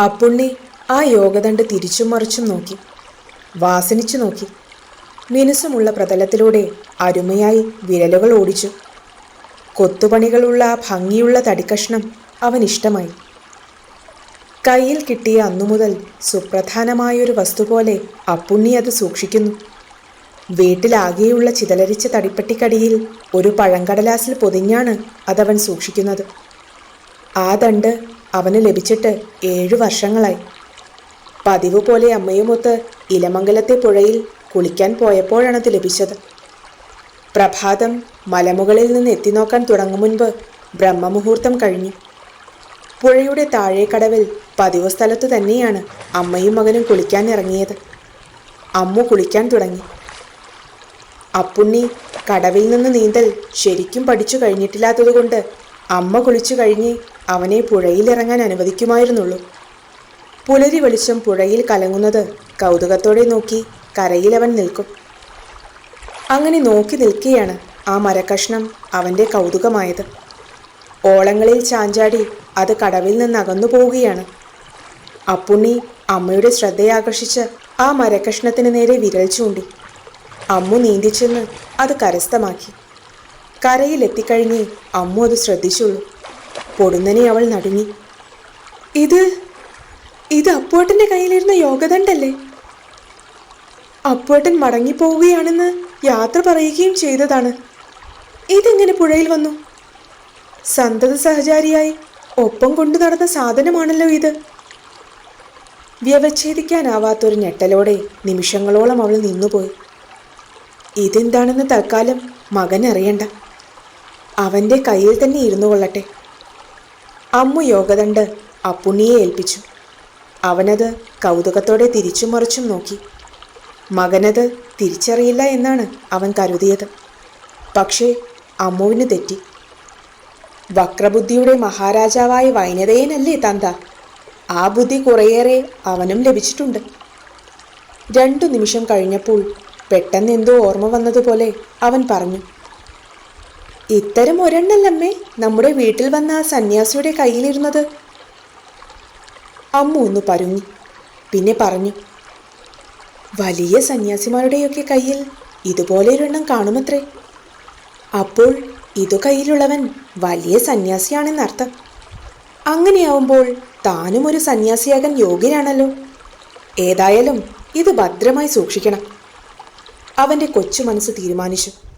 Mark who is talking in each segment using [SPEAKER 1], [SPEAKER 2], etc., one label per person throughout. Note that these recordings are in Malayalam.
[SPEAKER 1] അപ്പുണ്ണി ആ യോഗദണ്ട് തിരിച്ചും മറിച്ചും നോക്കി. വാസനിച്ചു നോക്കി. മിനുസമുള്ള പ്രതലത്തിലൂടെ അരുമയായി വിരലുകൾ ഓടിച്ചു. കൊത്തുപണികളുള്ള ആ ഭംഗിയുള്ള തടിക്കഷ്ണം അവൻ ഇഷ്ടമായി കയ്യിൽ കിട്ടിയ അന്നുമുതൽ സുപ്രധാനമായൊരു വസ്തു പോലെ അപ്പുണ്ണി അത് സൂക്ഷിക്കുന്നു. വീട്ടിലാകെയുള്ള ചിതലരിച്ച തടിപ്പട്ടിക്കടിയിൽ ഒരു പഴങ്കടലാസിൽ പൊതിഞ്ഞാണ് അതവൻ സൂക്ഷിക്കുന്നത്. ആ ദണ്ട് അവന് ലഭിച്ചിട്ട് ഏഴു വർഷങ്ങളായി. പതിവ് പോലെ അമ്മയുമൊത്ത് ഇലമംഗലത്തെ പുഴയിൽ കുളിക്കാൻ പോയപ്പോഴാണത് ലഭിച്ചത്. പ്രഭാതം മലമുകളിൽ നിന്ന് എത്തിനോക്കാൻ തുടങ്ങും മുൻപ് ബ്രഹ്മമുഹൂർത്തം കഴിഞ്ഞു. പുഴയുടെ താഴേക്കടവിൽ പതിവ് സ്ഥലത്തു തന്നെയാണ് അമ്മയും മകനും കുളിക്കാൻ ഇറങ്ങിയത്. അമ്മു കുളിക്കാൻ തുടങ്ങി. അപ്പുണ്ണി കടവിൽ നിന്ന് നീന്തൽ ശരിക്കും പഠിച്ചു കഴിഞ്ഞിട്ടില്ലാത്തതുകൊണ്ട് അമ്മ കുളിച്ചു കഴിഞ്ഞ് അവനെ പുഴയിലിറങ്ങാൻ അനുവദിക്കുമായിരുന്നുള്ളൂ. പുലരി വെളിച്ചം പുഴയിൽ കലങ്ങുന്നത് കൗതുകത്തോടെ നോക്കി കരയിൽ അവൻ നിൽക്കും. അങ്ങനെ നോക്കി നിൽക്കുകയാണ് ആ മരക്കഷ്ണം അവന്റെ കൗതുകമായത്. ഓളങ്ങളിൽ ചാഞ്ചാടി അത് കടവിൽ നിന്ന് അകന്നു പോവുകയാണ്. അപ്പുണ്ണി അമ്മയുടെ ശ്രദ്ധയാകർഷിച്ച് ആ മരക്കഷ്ണത്തിന് നേരെ വിരൽ ചൂണ്ടി. അമ്മു നീന്തിച്ചെന്ന് അത് കരസ്ഥമാക്കി. കരയിലെത്തിക്കഴിഞ്ഞേ അമ്മു അത് ശ്രദ്ധിച്ചുള്ളൂ. പൊടുന്നനെ അവൾ നടുങ്ങി. ഇത് ഇത് അപ്പുവേട്ടന്റെ കയ്യിലിരുന്ന യോഗദണ്ഡല്ലേ? അപ്പുവേട്ടൻ മടങ്ങിപ്പോവുകയാണെന്ന് യാത്ര പറയുകയും ചെയ്തതാണ്. ഇതെങ്ങനെ പുഴയിൽ വന്നു? സന്തത സഹചാരിയായി ഒപ്പം കൊണ്ടു നടന്ന സാധനമാണല്ലോ ഇത്. വ്യവച്ഛേദിക്കാനാവാത്തൊരു ഞെട്ടലോടെ നിമിഷങ്ങളോളം അവൾ നിന്നുപോയി. ഇതെന്താണെന്ന് തൽക്കാലം മകൻ അറിയണ്ട അവന്റെ കയ്യിൽ തന്നെ ഇരുന്നു കൊള്ളട്ടെ. അമ്മു യോഗദണ്ഡ് അപ്പുണ്ണിയെ ഏൽപ്പിച്ചു. അവനത് കൗതുകത്തോടെ തിരിച്ചും മറിച്ചും നോക്കി. മകനത് തിരിച്ചറിയില്ല എന്നാണ് അവൻ കരുതിയത്. പക്ഷേ അമ്മുവിന് തെറ്റി. വക്രബുദ്ധിയുടെ മഹാരാജാവായ വൈനതയനല്ലേ തന്ത? ആ ബുദ്ധി കുറേയേറെ അവനും ലഭിച്ചിട്ടുണ്ട്. രണ്ടു നിമിഷം കഴിഞ്ഞപ്പോൾ പെട്ടെന്ന് എന്തോ ഓർമ്മ വന്നതുപോലെ അവൻ പറഞ്ഞു. ഇത്തരം ഒരെണ്ണല്ലമ്മേ. നമ്മുടെ വീട്ടിൽ വന്ന ആ സന്യാസിയുടെ കയ്യിലിരുന്നത്. അമ്മ ഒന്ന് പരുങ്ങി. പിന്നെ പറഞ്ഞു വലിയ സന്യാസിമാരുടെയൊക്കെ കയ്യിൽ ഇതുപോലെ ഒരെണ്ണം കാണുമത്രേ. അപ്പോൾ ഇതു കയ്യിലുള്ളവൻ വലിയ സന്യാസിയാണെന്നർത്ഥം. അങ്ങനെയാവുമ്പോൾ താനും ഒരു സന്യാസിയാകാൻ യോഗ്യനാണല്ലോ. ഏതായാലും ഇത് ഭദ്രമായി സൂക്ഷിക്കണം. അവന്റെ കൊച്ചു മനസ്സ് തീരുമാനിച്ചു.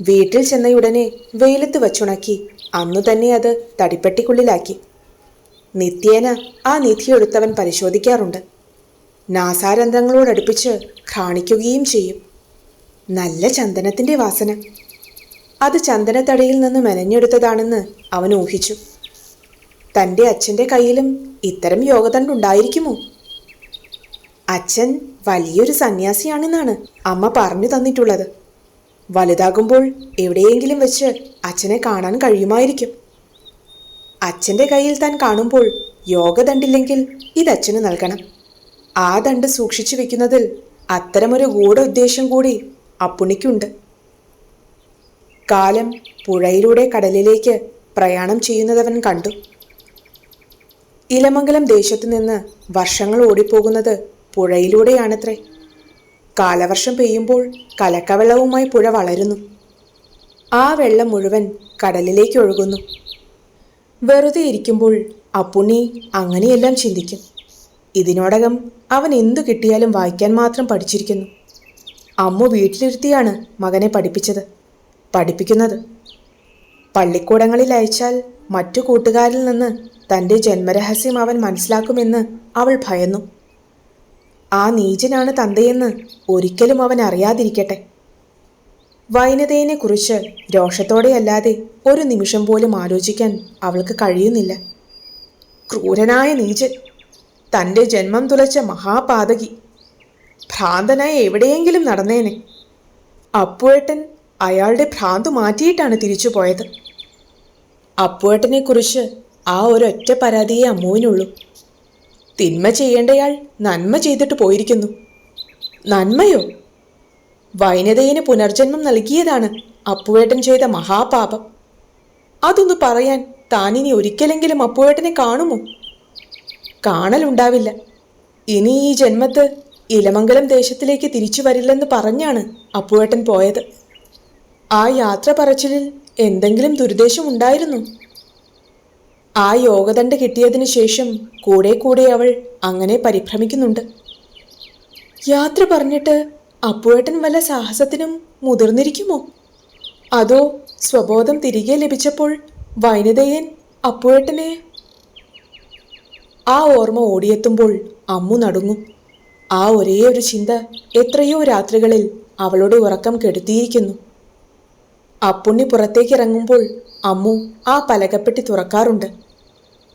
[SPEAKER 1] വീട്ടിൽ ചെന്നയുടനെ വെയിലത്ത് വച്ചുണക്കി. അന്നു തന്നെ അത് തടിപ്പെട്ടിക്കുള്ളിലാക്കി. നിത്യേന ആ നിധിയെടുത്തവൻ പരിശോധിക്കാറുണ്ട്. നാസാരന്ധ്രങ്ങളോടടുപ്പിച്ച് ഘ്രാണിക്കുകയും ചെയ്യും. നല്ല ചന്ദനത്തിന്റെ വാസന. അത് ചന്ദനത്തടയിൽ നിന്ന് മെനഞ്ഞെടുത്തതാണെന്ന് അവൻ ഊഹിച്ചു. തന്റെ അച്ഛന്റെ കയ്യിലും ഇത്തരം യോഗതണ്ടുണ്ടായിരിക്കുമോ അച്ഛൻ വലിയൊരു സന്യാസിയാണെന്നാണ് അമ്മ പറഞ്ഞു തന്നിട്ടുള്ളത്. വലുതാകുമ്പോൾ എവിടെയെങ്കിലും വെച്ച് അച്ഛനെ കാണാൻ കഴിയുമായിരിക്കും. അച്ഛന്റെ കയ്യിൽ താൻ കാണുമ്പോൾ യോഗ ദണ്ടില്ലെങ്കിൽ ഇത് അച്ഛന് നൽകണം. ആ ദണ്ട് സൂക്ഷിച്ചു വെക്കുന്നതിൽ അത്തരമൊരു ഗൂഢ ഉദ്ദേശം കൂടി അപ്പുണിക്കുണ്ട് കാലം പുഴയിലൂടെ കടലിലേക്ക് പ്രയാണം ചെയ്യുന്നതവൻ കണ്ടു. ഇലമംഗലം ദേശത്തു നിന്ന് വർഷങ്ങൾ ഓടിപ്പോകുന്നത് പുഴയിലൂടെയാണത്രേ. കാലവർഷം പെയ്യുമ്പോൾ കലക്കവെള്ളവുമായി പുഴ വളരുന്നു. ആ വെള്ളം മുഴുവൻ കടലിലേക്ക് ഒഴുകുന്നു. വെറുതെ ഇരിക്കുമ്പോൾ അപ്പുണ്ണി അങ്ങനെയെല്ലാം ചിന്തിക്കും. ഇതിനോടകം അവൻ എന്തു കിട്ടിയാലും വായിക്കാൻ മാത്രം പഠിച്ചിരിക്കുന്നു. അമ്മ വീട്ടിലിരുത്തിയാണ് മകനെ പഠിപ്പിച്ചത് പഠിപ്പിക്കുന്നത്. പള്ളിക്കൂടങ്ങളിൽ അയച്ചാൽ മറ്റു കൂട്ടുകാരിൽ നിന്ന് തന്റെ ജന്മരഹസ്യം അവൻ മനസ്സിലാക്കുമെന്ന് അവൾ ഭയന്നു. ആ നീചനാണ് തന്തയെന്ന് ഒരിക്കലും അവൻ അറിയാതിരിക്കട്ടെ. വൈനതയെക്കുറിച്ച് രോഷത്തോടെയല്ലാതെ ഒരു നിമിഷം പോലും ആലോചിക്കാൻ അവൾക്ക് കഴിയുന്നില്ല. ക്രൂരനായ നീചൻ തന്റെ ജന്മം തുലച്ച മഹാപാതകി ഭ്രാന്തനായി എവിടെയെങ്കിലും നടന്നേനെ. അപ്പുവേട്ടൻ അയാളുടെ ഭ്രാന്ത് മാറ്റിയിട്ടാണ് തിരിച്ചു പോയത്. അപ്പുവേട്ടനെക്കുറിച്ച് ആ ഒരൊറ്റ പരാതിയെ അമ്മുവിനുള്ളൂ. തിന്മ ചെയ്യേണ്ടയാൾ നന്മ ചെയ്തിട്ട് പോയിരിക്കുന്നു. നന്മയോ? വൈനതയിന് പുനർജന്മം നൽകിയതാണ് അപ്പുവേട്ടൻ ചെയ്ത മഹാപാപം. അതൊന്ന് പറയാൻ താനിനി ഒരിക്കലെങ്കിലും അപ്പുവേട്ടനെ കാണുമോ? കാണലുണ്ടാവില്ല ഇനി ഈ ജന്മത്ത് ഇലമംഗലം ദേശത്തിലേക്ക് തിരിച്ചു വരില്ലെന്ന് പറഞ്ഞാണ് അപ്പുവേട്ടൻ പോയത്. ആ യാത്ര പറച്ചിലിൽ എന്തെങ്കിലും ദുരുദ്ദേശം ഉണ്ടായിരുന്നു. ആ യോഗദണ്ഡ് കിട്ടിയതിനു ശേഷം കൂടെ കൂടെ അവൾ അങ്ങനെ പരിഭ്രമിക്കുന്നുണ്ട്. യാത്ര പറഞ്ഞിട്ട് അപ്പുവേട്ടൻ വല്ല സാഹസത്തിനും മുതിർന്നിരിക്കുമോ? അതോ സ്വബോധം തിരികെ ലഭിച്ചപ്പോൾ വൈനതയൻ അപ്പുവേട്ടനെ? ആ ഓർമ്മ ഓടിയെത്തുമ്പോൾ അമ്മു നടുങ്ങും. ആ ഒരേ ഒരു ചിന്ത എത്രയോ രാത്രികളിൽ അവളുടെ ഉറക്കം കെടുത്തിയിരിക്കുന്നു. അപ്പുണ്ണി പുറത്തേക്ക് ഇറങ്ങുമ്പോൾ അമ്മു ആ പലകപ്പെട്ടി തുറക്കാറുണ്ട്.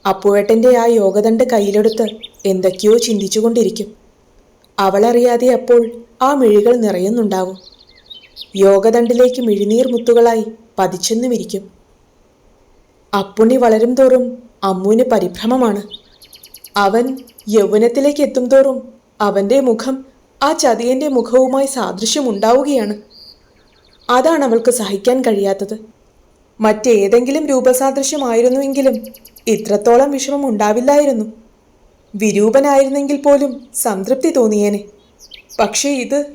[SPEAKER 1] അപ്പുവേട്ടന്റെ ആ യോഗദണ്ഡ് കയ്യിലെടുത്ത് എന്തൊക്കെയോ ചിന്തിച്ചുകൊണ്ടിരിക്കും. അവളറിയാതെ അപ്പോൾ ആ മിഴികൾ നിറയുന്നുണ്ടാവും. യോഗദണ്ഡിലേക്ക് മിഴിനീർ മുത്തുകളായി പതിച്ചെന്നുമിരിക്കും. അപ്പുണ്ണി വളരും തോറും അമ്മുവിന് പരിഭ്രമമാണ്. അവൻ യൗവനത്തിലേക്ക് എത്തും തോറും അവന്റെ മുഖം ആ ചതിയന്റെ മുഖവുമായി സാദൃശ്യമുണ്ടാവുകയാണ്. അതാണ് അവൾക്ക് സഹിക്കാൻ കഴിയാത്തത്. മറ്റേതെങ്കിലും രൂപസാദൃശ്യമായിരുന്നുവെങ്കിലും ഇത്രത്തോളം വിഷമം ഉണ്ടാവില്ലായിരുന്നു. വിരൂപനായിരുന്നെങ്കിൽ പോലും സംതൃപ്തി തോന്നിയേനെ. പക്ഷേ ഇത്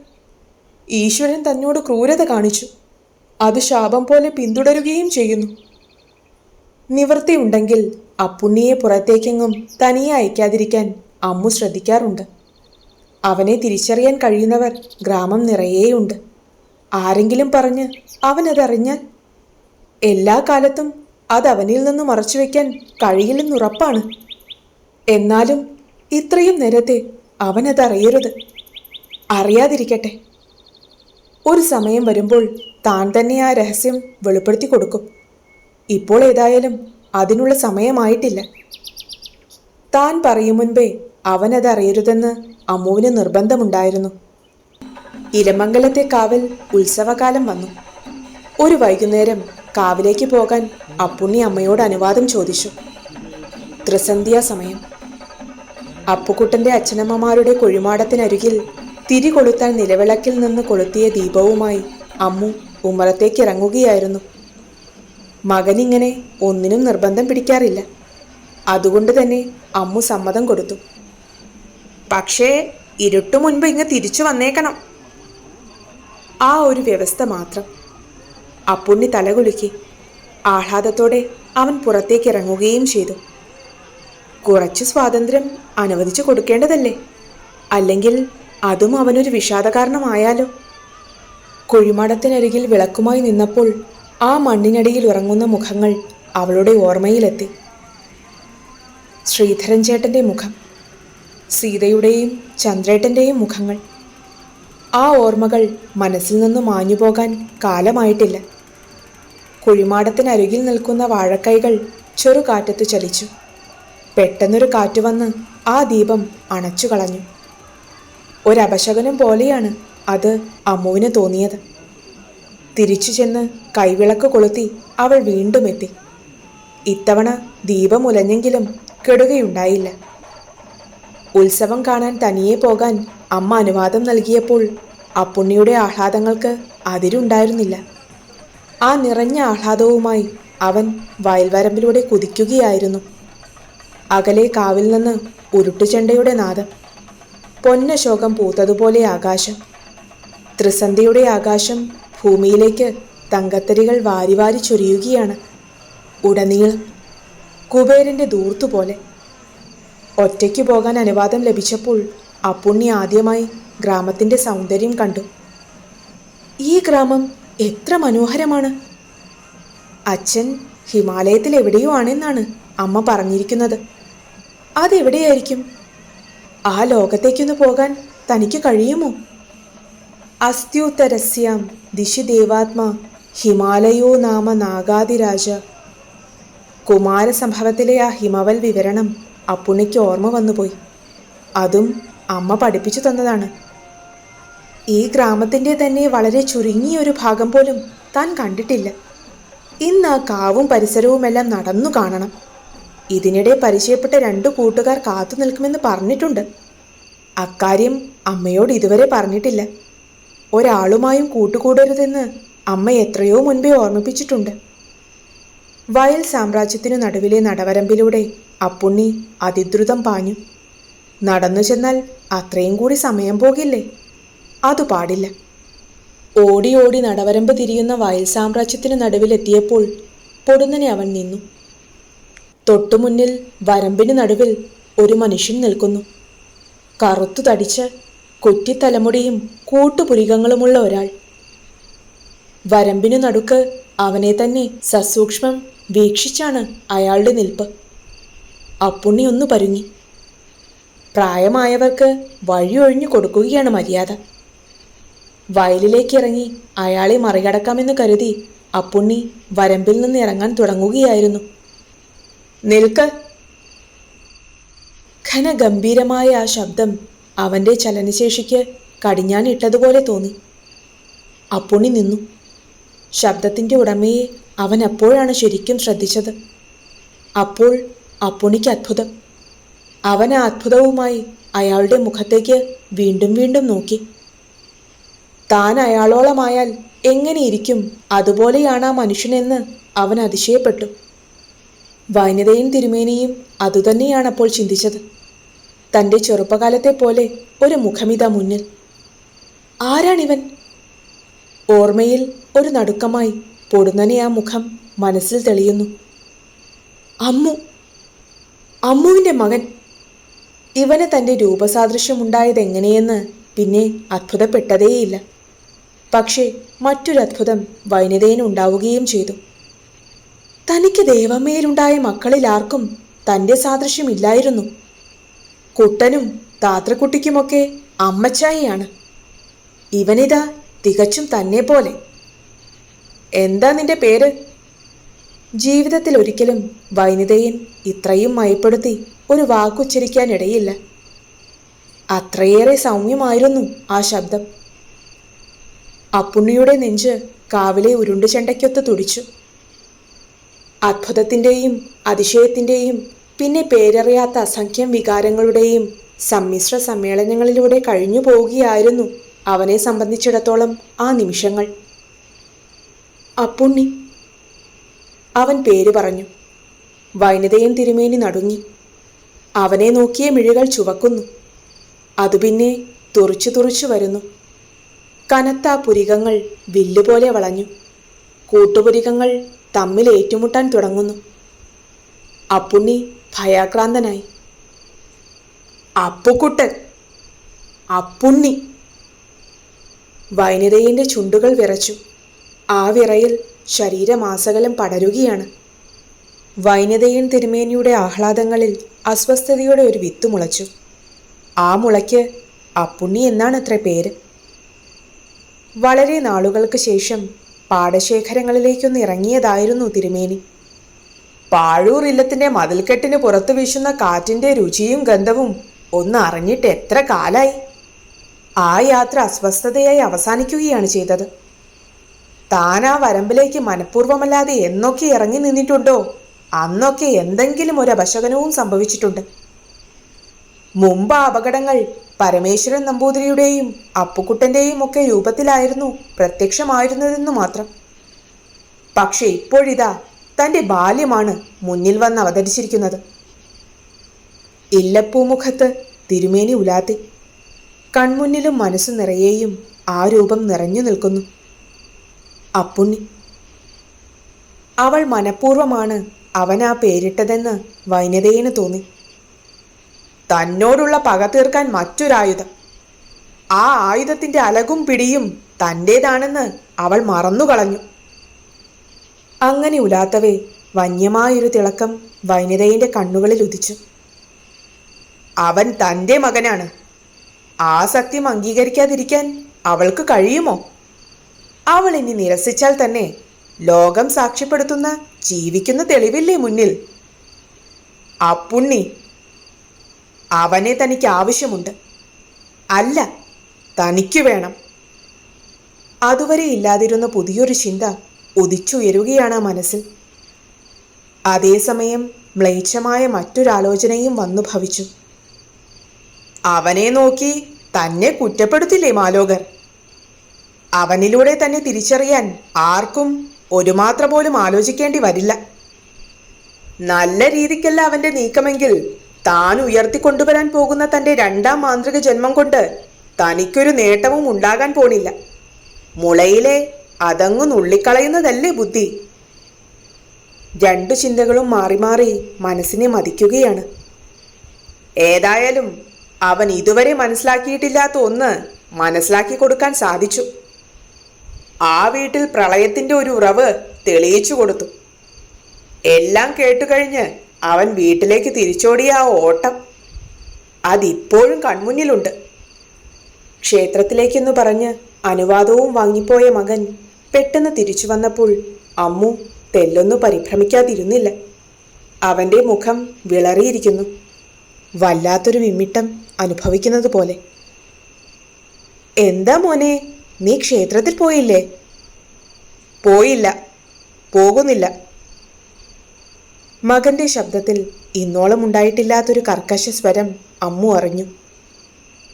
[SPEAKER 1] ഈശ്വരൻ തന്നോട് ക്രൂരത കാണിച്ചു. അത് ശാപം പോലെ പിന്തുടരുകയും ചെയ്യുന്നു. നിവൃത്തിയുണ്ടെങ്കിൽ അപ്പുണ്ണിയെ പുറത്തേക്കെങ്ങും തനിയെ അയക്കാതിരിക്കാൻ അമ്മു ശ്രദ്ധിക്കാറുണ്ട്. അവനെ തിരിച്ചറിയാൻ കഴിയുന്നവർ ഗ്രാമം നിറയേയുണ്ട്. ആരെങ്കിലും പറഞ്ഞ് അവനതറിഞ്ഞാൽ എല്ലാ കാലത്തും അത് അവനിൽ മറച്ചു വയ്ക്കാൻ കഴിയില്ലെന്നുറപ്പാണ് എന്നാലും ഇത്രയും നേരത്തെ അവനതറിയരുത്. അറിയാതിരിക്കട്ടെ. ഒരു സമയം വരുമ്പോൾ താൻ തന്നെ ആ രഹസ്യം വെളിപ്പെടുത്തി കൊടുക്കും. ഇപ്പോൾ ഏതായാലും അതിനുള്ള സമയമായിട്ടില്ല. താൻ പറയും മുൻപേ അവനതറിയരുതെന്ന് അമ്മുവിന് നിർബന്ധമുണ്ടായിരുന്നു. ഇലമംഗലത്തെ കാവൽ ഉത്സവകാലം വന്നു. ഒരു വൈകുന്നേരം കാവിലേക്ക് പോകാൻ അപ്പുണ്ണി അമ്മയോട് അനുവാദം ചോദിച്ചു. ത്രിസന്ധ്യാ സമയം. അപ്പുക്കുട്ടന്റെ അച്ഛനമ്മമാരുടെ കൊഴിമാടത്തിനരികിൽ തിരി കൊളുത്താൻ നിലവിളക്കിൽ നിന്ന് കൊളുത്തിയ ദീപവുമായി അമ്മു ഉമ്മറത്തേക്ക് ഇറങ്ങുകയായിരുന്നു. മകനിങ്ങനെ ഒന്നിനും നിർബന്ധം പിടിക്കാറില്ല. അതുകൊണ്ട് തന്നെ അമ്മു സമ്മതം കൊടുത്തു. പക്ഷേ ഇരുട്ടു മുൻപ് ഇങ്ങ് തിരിച്ചു വന്നേക്കണം. ആ ഒരു വ്യവസ്ഥ മാത്രം. അപ്പുണ്ണി തലകുലുക്കി. ആഹ്ലാദത്തോടെ അവൻ പുറത്തേക്ക് ഇറങ്ങുകയും ചെയ്തു. കുറച്ച് സ്വാതന്ത്ര്യം അനുവദിച്ചു കൊടുക്കേണ്ടതല്ലേ? അല്ലെങ്കിൽ അതും അവനൊരു വിഷാദകാരണമായാലോ? കുഴിമാടത്തിനരികിൽ വിളക്കുമായി നിന്നപ്പോൾ ആ മണ്ണിനടിയിൽ ഉറങ്ങുന്ന മുഖങ്ങൾ അവളുടെ ഓർമ്മയിലെത്തി. ശ്രീധരൻ ചേട്ടന്റെ മുഖം സീതയുടെയും ചന്ദ്രേട്ടന്റെയും മുഖങ്ങൾ. ആ ഓർമ്മകൾ മനസ്സിൽ നിന്ന് മാഞ്ഞുപോകാൻ കാലമായിട്ടില്ല. കുഴിമാടത്തിനരികിൽ നിൽക്കുന്ന വാഴക്കൈകൾ ചെറുകാറ്റത്ത് ചലിച്ചു. പെട്ടെന്നൊരു കാറ്റ് വന്ന് ആ ദീപം അണച്ചു കളഞ്ഞു. ഒരപശകനം പോലെയാണ് അത് അമ്മുവിന് തോന്നിയത്. തിരിച്ചു ചെന്ന് കൈവിളക്ക് കൊളുത്തി അവൾ വീണ്ടും എത്തി. ഇത്തവണ ദീപമുലഞ്ഞെങ്കിലും കെടുകയുണ്ടായില്ല. ഉത്സവം കാണാൻ തനിയെ പോകാൻ അമ്മ അനുവാദം നൽകിയപ്പോൾ അപ്പുണ്ണിയുടെ ആഹ്ലാദങ്ങൾക്ക് അതിരുണ്ടായിരുന്നില്ല. ആ നിറഞ്ഞ ആഹ്ലാദവുമായി അവൻ വയൽവരമ്പിലൂടെ കുതിക്കുകയായിരുന്നു. അകലെ കാവിൽ നിന്ന് ഉരുട്ടുചെണ്ടയുടെ നാദം പൊന്നശോകം പൂത്തതുപോലെ ആകാശം ത്രിസന്ധിയുടെ ആകാശം ഭൂമിയിലേക്ക് തങ്കത്തരികൾ വാരി വാരി ചൊരിയുകയാണ്. ഉടനീളം കുബേരന്റെ ദൂർത്തുപോലെ ഒറ്റയ്ക്ക് പോകാൻ അനുവാദം ലഭിച്ചപ്പോൾ അപ്പുണ്ണി ആദ്യമായി ഗ്രാമത്തിന്റെ സൗന്ദര്യം കണ്ടു. ഈ ഗ്രാമം എത്ര മനോഹരമാണ്. അച്ഛൻ ഹിമാലയത്തിൽ എവിടെയോ ആണെന്നാണ് അമ്മ പറഞ്ഞിരിക്കുന്നത്. അതെവിടെയായിരിക്കും ആ ലോകത്തേക്കൊന്ന് പോകാൻ തനിക്ക് കഴിയുമോ? അസ്ത്യുത്തരസ്യാം ദിശി ദേവാത്മാ ഹിമാലയോ നാമ നാഗാതിരാജ. കുമാരസംഭവത്തിലെ ആ ഹിമവൽ വിവരണം അപ്പുണ്ണിക്ക് ഓർമ്മ വന്നുപോയി. അതും അമ്മ പഠിപ്പിച്ചു തന്നതാണ്. ഈ ഗ്രാമത്തിന്റെ തന്നെ വളരെ ചുരുങ്ങിയ ഒരു ഭാഗം പോലും താൻ കണ്ടിട്ടില്ല. ഇന്ന് ആ കാവും പരിസരവുമെല്ലാം നടന്നു കാണണം. ഇതിനിടെ പരിചയപ്പെട്ട രണ്ടു കൂട്ടുകാർ കാത്തു നിൽക്കുമെന്ന് പറഞ്ഞിട്ടുണ്ട്. അക്കാര്യം അമ്മയോട് ഇതുവരെ പറഞ്ഞിട്ടില്ല. ഒരാളുമായും കൂട്ടുകൂടരുതെന്ന് അമ്മ എത്രയോ മുൻപേ ഓർമ്മിപ്പിച്ചിട്ടുണ്ട്. വയൽ സാമ്രാജ്യത്തിനു നടുവിലെ നടവരമ്പിലൂടെ അപ്പുണ്ണി അതിദ്രുതം പാഞ്ഞു. നടന്നു ചെന്നാൽ അത്രയും കൂടി സമയം പോകില്ലേ? അതു പാടില്ല. ഓടി ഓടി നടവരമ്പ് തിരിയുന്ന വയൽ സാമ്രാജ്യത്തിനു നടുവിലെത്തിയപ്പോൾ പൊടുന്നനെ അവൻ നിന്നു. തൊട്ടുമുന്നിൽ വരമ്പിന് നടുവിൽ ഒരു മനുഷ്യൻ നിൽക്കുന്നു. കറുത്തു തടിച്ച് കുറ്റിത്തലമുടിയും കൂട്ടുപുരികങ്ങളുമുള്ള ഒരാൾ. വരമ്പിനു നടുക്ക് അവനെ തന്നെ സസൂക്ഷ്മം വീക്ഷിച്ചാണ് അയാളുടെ നിൽപ്പ്. അപ്പുണ്ണി ഒന്ന് പരുങ്ങി. പ്രായമായവർക്ക് വഴിയൊഴിഞ്ഞു കൊടുക്കുകയാണ് മര്യാദ. വയലിലേക്ക് ഇറങ്ങി അയാളെ മറികടക്കാമെന്ന് കരുതി അപ്പുണ്ണി വരമ്പിൽ നിന്ന് ഇറങ്ങാൻ തുടങ്ങുകയായിരുന്നു. നിൽക്ക്. ഘനഗംഭീരമായ ആ ശബ്ദം അവന്റെ ചലനശേഷിക്ക് കടിഞ്ഞാനിട്ടതുപോലെ തോന്നി. അപ്പുണ്ണി നിന്നു. ശബ്ദത്തിന്റെ ഉടമയെ അവൻ അപ്പോഴാണ് ശരിക്കും ശ്രദ്ധിച്ചത്. അപ്പോൾ അപ്പുണിക്ക് അത്ഭുതം. അവൻ ആ അത്ഭുതവുമായി അയാളുടെ മുഖത്തേക്ക് വീണ്ടും വീണ്ടും നോക്കി. താൻ അയാളോളമായാൽ എങ്ങനെയിരിക്കും അതുപോലെയാണ് ആ മനുഷ്യനെന്ന് അവൻ അതിശയപ്പെട്ടു. വൈനതയും തിരുമേനിയും അതുതന്നെയാണ് അപ്പോൾ ചിന്തിച്ചത്. തന്റെ ചെറുപ്പകാലത്തെ പോലെ ഒരു മുഖമിത മുന്നിൽ. ആരാണിവൻ? ഓർമ്മയിൽ ഒരു നടുക്കമായി പൊടുന്നനെ ആ മുഖം മനസ്സിൽ തെളിയുന്നു. അമ്മു അമ്മുവിന്റെ മകൻ. ഇവന് തന്റെ രൂപസാദൃശ്യമുണ്ടായതെങ്ങനെയെന്ന് പിന്നെ അത്ഭുതപ്പെട്ടതേയില്ല. പക്ഷേ മറ്റൊരത്ഭുതം ഉണ്ടാവുകയും ചെയ്തു. തനിക്ക് ദേവമ്മയിലുണ്ടായ മക്കളിൽ ആർക്കും തന്റെ സാദൃശ്യമില്ലായിരുന്നു കുട്ടനും താത്രക്കുട്ടിക്കുമൊക്കെ അമ്മച്ചായിയാണ്. ഇവനിതാ തികച്ചും തന്നെ പോലെ എന്താ നിന്റെ പേര്? ജീവിതത്തിൽ ഒരിക്കലും വൈനിതയൻ ഇത്രയും മയപ്പെടുത്തി ഒരു വാക്കുച്ചരിക്കാനിടയില്ല അത്രയേറെ സൗമ്യമായിരുന്നു ആ ശബ്ദം. അപ്പുണ്ണിയുടെ നെഞ്ച് കാവിലെ ഉരുണ്ടു ചെണ്ടയ്ക്കൊത്ത് തുടിച്ചു. അത്ഭുതത്തിന്റെയും അതിശയത്തിന്റെയും പിന്നെ പേരറിയാത്ത അസംഖ്യം വികാരങ്ങളുടെയും സമ്മിശ്ര സമ്മേളനങ്ങളിലൂടെ കഴിഞ്ഞു പോവുകയായിരുന്നു അവനെ സംബന്ധിച്ചിടത്തോളം ആ നിമിഷങ്ങൾ. അപ്പുണ്ണി അവൻ പേര് പറഞ്ഞു. വൈനതയും തിരുമേനി നടുങ്ങി. അവനെ നോക്കിയ മിഴികൾ ചുവക്കുന്നു. അത് പിന്നെ തുറിച്ചു തുറിച്ചു വരുന്നു. കനത്ത പുരികങ്ങൾ വില്ലുപോലെ വളഞ്ഞു. കൂട്ടുപുരികങ്ങൾ തമ്മിൽ ഏറ്റുമുട്ടാൻ തുടങ്ങുന്നു. അപ്പുണ്ണി ഭയാക്രാന്തനായി. അപ്പുക്കുട്ടൻ അപ്പുണ്ണി വൈനിതയിന്റെ ചുണ്ടുകൾ വിറച്ചു. ആ വിറയിൽ ശരീരമാസകലം പടരുകയാണ്. വൈനതയിൻ തിരുമേനിയുടെ ആഹ്ലാദങ്ങളിൽ അസ്വസ്ഥതയുടെ ഒരു വിത്ത് മുളച്ചു. ആ മുളയ്ക്ക് അപ്പുണ്ണി എന്നാണ് അത്ര പേര്. വളരെ നാളുകൾക്ക് ശേഷം പാടശേഖരങ്ങളിലേക്കൊന്ന് ഇറങ്ങിയതായിരുന്നു തിരുമേനി. പാഴൂർ ഇല്ലത്തിന്റെ മതിൽക്കെട്ടിന് പുറത്തു വീശുന്ന കാറ്റിന്റെ രുചിയും ഗന്ധവും ഒന്ന് അറിഞ്ഞിട്ട് എത്ര കാലായി? ആ യാത്ര അസ്വസ്ഥതയായി അവസാനിക്കുകയാണ് ചെയ്തത്. താൻ ആ വരമ്പിലേക്ക് മനഃപൂർവമല്ലാതെ എന്നൊക്കെ ഇറങ്ങി നിന്നിട്ടുണ്ടോ? അന്നൊക്കെ എന്തെങ്കിലും ഒരു അപശകനവും സംഭവിച്ചിട്ടുണ്ട്. മുമ്പ് അപകടങ്ങൾ പരമേശ്വരൻ നമ്പൂതിരിയുടെയും അപ്പുക്കുട്ടന്റെയും ഒക്കെ രൂപത്തിലായിരുന്നു പ്രത്യക്ഷമായിരുന്നതെന്ന് മാത്രം. പക്ഷേ ഇപ്പോഴിതാ തന്റെ ബാല്യമാണ് മുന്നിൽ വന്ന് അവതരിച്ചിരിക്കുന്നത്. ഇല്ലപ്പൂമുഖത്ത് തിരുമേനി ഉലാത്തി. കൺമുന്നിലും മനസ്സ് നിറയെയും ആ രൂപം നിറഞ്ഞു നിൽക്കുന്നു. അപ്പുണ്ണി. അവൾ മനഃപൂർവമാണ് അവൻ ആ പേരിട്ടതെന്ന് വൈനതയിന് തോന്നി. തന്നോടുള്ള പക തീർക്കാൻ മറ്റൊരായുധം. ആ ആയുധത്തിന്റെ അലകും പിടിയും തന്റേതാണെന്ന് അവൾ മറന്നുകളഞ്ഞു. അങ്ങനെ ഉലാത്തവേ വന്യമായൊരു തിളക്കം വൈനതയിന്റെ കണ്ണുകളിൽ ഉദിച്ചു. അവൻ തന്റെ മകനാണ്. ആ സത്യം അംഗീകരിക്കാതിരിക്കാൻ അവൾക്ക് കഴിയുമോ? അവൾ ഇനി നിരസിച്ചാൽ തന്നെ ലോകം സാക്ഷ്യപ്പെടുത്തുന്ന ജീവിക്കുന്ന തെളിവില്ലേ മുന്നിൽ? അപ്പുണ്ണി അവനെ തനിക്ക് ആവശ്യമുണ്ട്. അല്ല തനിക്ക് വേണം. അതുവരെ ഇല്ലാതിരുന്ന പുതിയൊരു ചിന്ത ഉദിച്ചുയരുകയാണ് ആ മനസ്സിൽ. അതേസമയം മ്ലേച്ഛമായ മറ്റൊരാലോചനയും വന്നു ഭവിച്ചു. അവനെ നോക്കി തന്നെ കുറ്റപ്പെടുത്തില്ലേ മാലോകർ? അവനിലൂടെ തന്നെ തിരിച്ചറിയാൻ ആർക്കും ഒരു മാത്ര പോലും ആലോചിക്കേണ്ടി വരില്ല. നല്ല രീതിക്കല്ല അവന്റെ നീക്കമെങ്കിൽ താൻ ഉയർത്തിക്കൊണ്ടുവരാൻ പോകുന്ന തന്റെ രണ്ടാം മാന്ത്രിക ജന്മം കൊണ്ട് തനിക്കൊരു നേട്ടവും ഉണ്ടാകാൻ പോണില്ല. മുളയിലെ അതങ്ങു നുള്ളിക്കളയുന്നതല്ലേ ബുദ്ധി? രണ്ടു ചിന്തകളും മാറി മാറി മനസ്സിനെ മതിക്കുകയാണ്. ഏതായാലും അവൻ ഇതുവരെ മനസ്സിലാക്കിയിട്ടില്ലാത്ത ഒന്ന് മനസ്സിലാക്കി കൊടുക്കാൻ സാധിച്ചു. ആ വീട്ടിൽ പ്രളയത്തിന്റെ ഒരു ഉറവ് തെളിയിച്ചു കൊടുത്തു. എല്ലാം കേട്ടുകഴിഞ്ഞ് അവൻ വീട്ടിലേക്ക് തിരിച്ചോടിയ ആ ഓട്ടം അതിപ്പോഴും കൺമുന്നിലുണ്ട്. ക്ഷേത്രത്തിലേക്കെന്ന് പറഞ്ഞ് അനുവാദവും വാങ്ങിപ്പോയ മകൻ പെട്ടെന്ന് തിരിച്ചു വന്നപ്പോൾ അമ്മു തെല്ലൊന്നു പരിഭ്രമിക്കാതിരുന്നില്ല. അവന്റെ മുഖം വിളറിയിരിക്കുന്നു. വല്ലാത്തൊരു വിമ്മിട്ടം അനുഭവിക്കുന്നത് പോലെ എന്താ മോനെ? നീ ക്ഷേത്രത്തിൽ പോയില്ലേ? പോയില്ല. പോകുന്നില്ല. മകന്റെ ശബ്ദത്തിൽ ഇന്നോളം ഉണ്ടായിട്ടില്ലാത്തൊരു കർക്കശ സ്വരം അമ്മു അറിഞ്ഞു.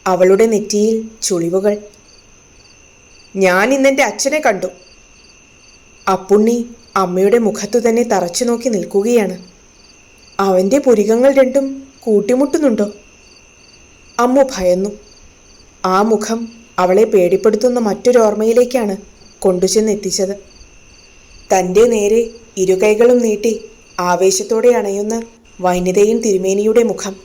[SPEAKER 1] അവളുടെ നെറ്റിയിൽ ചുളിവുകൾ. ഞാൻ ഇന്നെന്റെ അച്ഛനെ കണ്ടു. അപ്പുണ്ണി അമ്മയുടെ മുഖത്തു തന്നെ തറച്ചു നോക്കി നിൽക്കുകയാണ്. അവന്റെ പുരികങ്ങൾ രണ്ടും കൂട്ടിമുട്ടുന്നുണ്ടോ? അമ്മു ഭയന്നു. ആ മുഖം അവളെ പേടിപ്പെടുത്തുന്ന മറ്റൊരോർമ്മയിലേക്കാണ് കൊണ്ടുചെന്നെത്തിച്ചത്. തന്റെ നേരെ ഇരുകൈകളും നീട്ടി ആവേശത്തോടെ അണയുന്ന വൈനിതയും തിരുമേനിയുടെ മുഖം.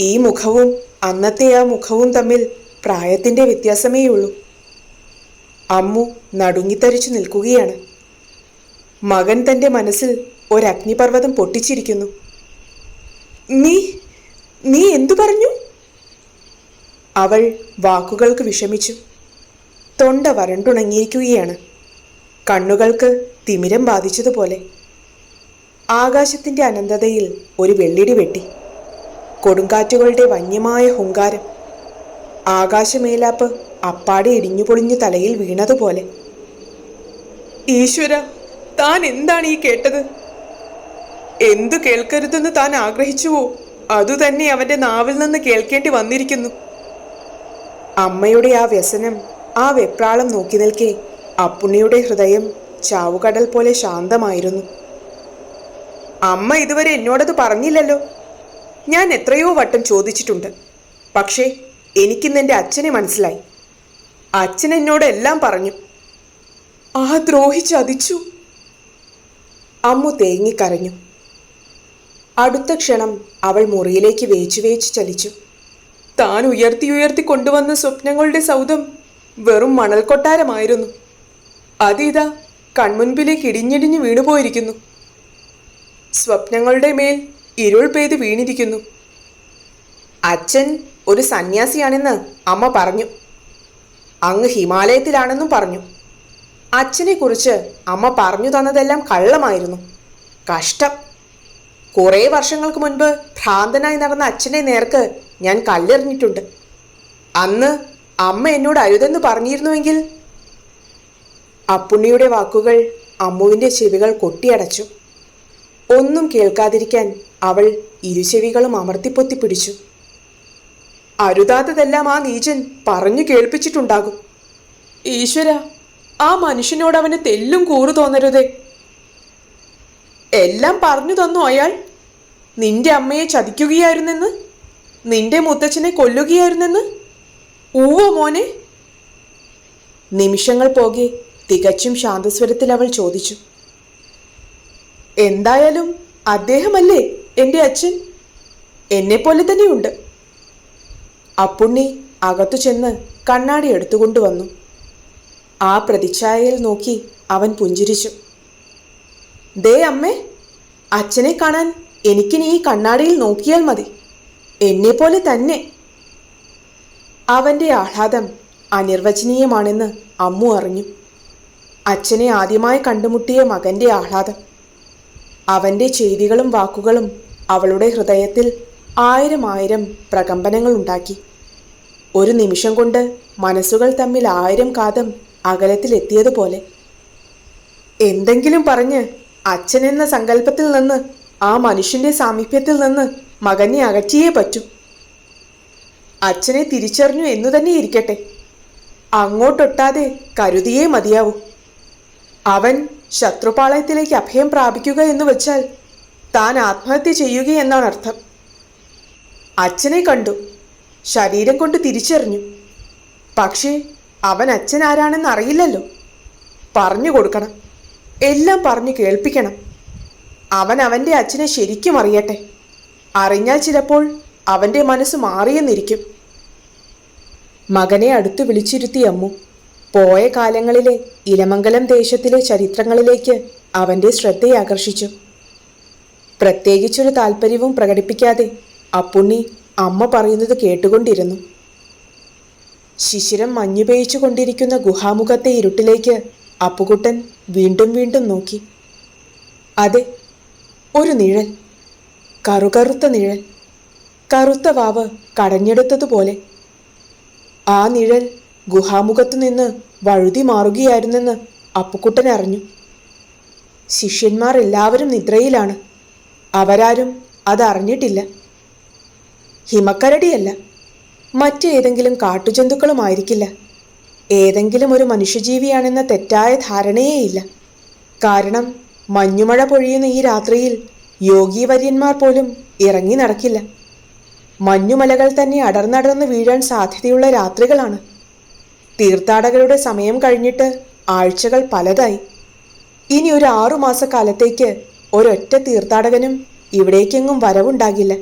[SPEAKER 1] ഈ മുഖവും അന്നത്തെ ആ മുഖവും തമ്മിൽ പ്രായത്തിന്റെ വ്യത്യാസമേയുള്ളൂ. അമ്മു നടുങ്ങിത്തരിച്ചു നിൽക്കുകയാണ്. മകൻ തന്റെ മനസ്സിൽ ഒരഗ്നിപർവതം പൊട്ടിച്ചിരിക്കുന്നു. നീ നീ എന്തു പറഞ്ഞു? അവൾ വാക്കുകൾക്ക് വിഷമിച്ചു. തൊണ്ട വരണ്ടുണങ്ങിയിരിക്കുകയാണ്. കണ്ണുകൾക്ക് തിമിരം ബാധിച്ചതുപോലെ. ആകാശത്തിന്റെ അനന്തതയിൽ ഒരു വെള്ളിടി വെട്ടി. കൊടുങ്കാറ്റുകളുടെ വന്യമായ ഹുങ്കാരം. ആകാശമേലാപ്പ് അപ്പാടെ ഇടിഞ്ഞു പൊളിഞ്ഞു തലയിൽ വീണതുപോലെ. ഈശ്വര താൻ എന്താണ് ഈ കേട്ടത്? എന്തു കേൾക്കരുതെന്ന് താൻ ആഗ്രഹിച്ചുവോ? അതുതന്നെ അവന്റെ നാവിൽ നിന്ന് കേൾക്കേണ്ടി വന്നിരിക്കുന്നു. അമ്മയുടെ ആ വ്യസനം ആ വെപ്രാളം നോക്കി നിൽക്കെ അപ്പുണ്ണിയുടെ ഹൃദയം ചാവുകടൽ പോലെ ശാന്തമായിരുന്നു. അമ്മ ഇതുവരെ എന്നോടത് പറഞ്ഞില്ലല്ലോ. ഞാൻ എത്രയോ വട്ടം ചോദിച്ചിട്ടുണ്ട്. പക്ഷേ എനിക്കിന്ന് എന്റെ അച്ഛനെ മനസ്സിലായി. അച്ഛൻ എന്നോട് എല്ലാം പറഞ്ഞു. ആ ദ്രോഹി ചതിച്ചു. അമ്മു തേങ്ങിക്കരഞ്ഞു അടുത്ത ക്ഷണം അവൾ മുറിയിലേക്ക് വേച്ചു വേച്ചു ചലിച്ചു. താൻ ഉയർത്തി ഉയർത്തി കൊണ്ടുവന്ന സ്വപ്നങ്ങളുടെ സൗധം വെറും മണൽ കൊട്ടാരമായിരുന്നു അതിതാ കൺമുൻപിലേക്ക് ഇടിഞ്ഞിടിഞ്ഞു വീണുപോയിരിക്കുന്നു. സ്വപ്നങ്ങളുടെ മേൽ ഇരുൾ പെയ്ത് വീണിരിക്കുന്നു. അച്ഛൻ ഒരു സന്യാസിയാണെന്ന് അമ്മ പറഞ്ഞു. അങ്ങ് ഹിമാലയത്തിലാണെന്നും പറഞ്ഞു. അച്ഛനെക്കുറിച്ച് അമ്മ പറഞ്ഞു തന്നതെല്ലാം കള്ളമായിരുന്നു. കഷ്ടം. കുറേ വർഷങ്ങൾക്ക് മുൻപ് ഭ്രാന്തനായി നടന്ന അച്ഛനെ നേർക്ക് ഞാൻ കല്ലെറിഞ്ഞിട്ടുണ്ട്. അന്ന് അമ്മ എന്നോട് അരുതെന്ന് പറഞ്ഞിരുന്നുവെങ്കിൽ അപ്പുണ്ണിയുടെ വാക്കുകൾ അമ്മുവിന്റെ ചെവികൾ കൊട്ടിയടച്ചു. ഒന്നും കേൾക്കാതിരിക്കാൻ അവൾ ഇരുചെവികളും അമർത്തിപ്പൊത്തി പിടിച്ചു. അരുതാത്തതെല്ലാം ആ നീചൻ പറഞ്ഞു കേൾപ്പിച്ചിട്ടുണ്ടാകും. ഈശ്വര ആ മനുഷ്യനോട് അവന് തെല്ലും കൂറു തോന്നരുതേ. എല്ലാം പറഞ്ഞു തന്നു അയാൾ. നിന്റെ അമ്മയെ ചതിക്കുകയായിരുന്നെന്ന്? നിന്റെ മുത്തച്ഛനെ കൊല്ലുകയായിരുന്നെന്ന്? ഊവോ മോനെ? നിമിഷങ്ങൾ പോകെ തികച്ചും ശാന്തസ്വരത്തിൽ അവൾ ചോദിച്ചു. എന്തായാലും അദ്ദേഹമല്ലേ എന്റെ അച്ഛൻ? എന്നെപ്പോലെ തന്നെയുണ്ട്. അപ്പുണ്ണി അകത്തു ചെന്ന് കണ്ണാടി എടുത്തുകൊണ്ടുവന്നു. ആ പ്രതിച്ഛായയിൽ നോക്കി അവൻ പുഞ്ചിരിച്ചു. ദേ അമ്മേ അച്ഛനെ കാണാൻ എനിക്കിനി ഈ കണ്ണാടിയിൽ നോക്കിയാൽ മതി. എന്നെപ്പോലെ തന്നെ. അവന്റെ ആഹ്ലാദം അനിർവചനീയമാണെന്ന് അമ്മു അറിഞ്ഞു. അച്ഛനെ ആദ്യമായി കണ്ടുമുട്ടിയ മകന്റെ ആഹ്ലാദം. അവന്റെ ചെയ്തികളും വാക്കുകളും അവളുടെ ഹൃദയത്തിൽ ആയിരം ആയിരം പ്രകമ്പനങ്ങൾ ഉണ്ടാക്കി. ഒരു നിമിഷം കൊണ്ട് മനസ്സുകൾ തമ്മിൽ ആയിരം കാതം അകലത്തിലെത്തിയതുപോലെ. എന്തെങ്കിലും പറഞ്ഞ് അച്ഛൻ എന്ന സങ്കല്പത്തിൽ നിന്ന് ആ മനുഷ്യന്റെ സാമീപ്യത്തിൽ നിന്ന് മകനെ അകറ്റിയേ പറ്റൂ. അച്ഛനെ തിരിച്ചറിഞ്ഞു എന്നു തന്നെ ഇരിക്കട്ടെ. അങ്ങോട്ടൊട്ടാതെ കരുതിയേ മതിയാവൂ. അവൻ ശത്രുപാളയത്തിലേക്ക് അഭയം പ്രാപിക്കുക എന്ന് വെച്ചാൽ താൻ ആത്മഹത്യ ചെയ്യുകയെന്നാണ് അർത്ഥം. അച്ഛനെ കണ്ടു. ശരീരം കൊണ്ട് തിരിച്ചറിഞ്ഞു. പക്ഷേ അവൻ അച്ഛൻ ആരാണെന്ന് അറിയില്ലല്ലോ. പറഞ്ഞു കൊടുക്കണം. എല്ലാം പറഞ്ഞു കേൾപ്പിക്കണം. അവൻ അവന്റെ അച്ഛനെ ശരിക്കും അറിയട്ടെ. അറിഞ്ഞാൽ ചിലപ്പോൾ അവന്റെ മനസ്സ് മാറിയെന്നിരിക്കും. മകനെ അടുത്ത് വിളിച്ചിരുത്തി അമ്മു. പോയ കാലങ്ങളിലെ ഇലമംഗലം ദേശത്തിലെ ചരിത്രങ്ങളിലേക്ക് അവന്റെ ശ്രദ്ധയെ ആകർഷിച്ചു. പ്രത്യേകിച്ചൊരു താല്പര്യവും പ്രകടിപ്പിക്കാതെ അപ്പുണ്ണി അമ്മ പറയുന്നത് കേട്ടുകൊണ്ടിരുന്നു. ശിശിരം മഞ്ഞുപേയിച്ചു കൊണ്ടിരിക്കുന്ന ഗുഹാമുഖത്തെ ഇരുട്ടിലേക്ക് അപ്പുകുട്ടൻ വീണ്ടും വീണ്ടും നോക്കി. അതെ ഒരു നിഴൽ കറുകറുത്ത നിഴൽ കറുത്ത വാവ് കടഞ്ഞെടുത്തതുപോലെ. ആ നിഴൽ ഗുഹാമുഖത്തു നിന്ന് വഴുതി മാറുകയായിരുന്നെന്ന് അപ്പുക്കുട്ടൻ അറിഞ്ഞു. ശിഷ്യന്മാർ എല്ലാവരും നിദ്രയിലാണ്. അവരാരും അതറിഞ്ഞിട്ടില്ല ഹിമക്കരടിയല്ല മറ്റേതെങ്കിലും കാട്ടുജന്തുക്കളുമായിരിക്കില്ല. ഏതെങ്കിലും ഒരു മനുഷ്യജീവിയാണെന്ന തെറ്റായ ധാരണയേയില്ല. കാരണം മഞ്ഞുമഴ പൊഴിയുന്ന ഈ രാത്രിയിൽ യോഗീവര്യന്മാർ പോലും ഇറങ്ങി നടക്കില്ല. മഞ്ഞുമലകൾ തന്നെ അടർന്നടർന്ന് വീഴാൻ സാധ്യതയുള്ള രാത്രികളാണ്. തീർത്ഥാടകരുടെ സമയം കഴിഞ്ഞിട്ട് ആഴ്ചകൾ പലതായി. ഇനി ഒരു ആറുമാസക്കാലത്തേക്ക് ഒരൊറ്റ തീർത്ഥാടകനും ഇവിടേക്കെങ്ങും വരവുണ്ടാകില്ല.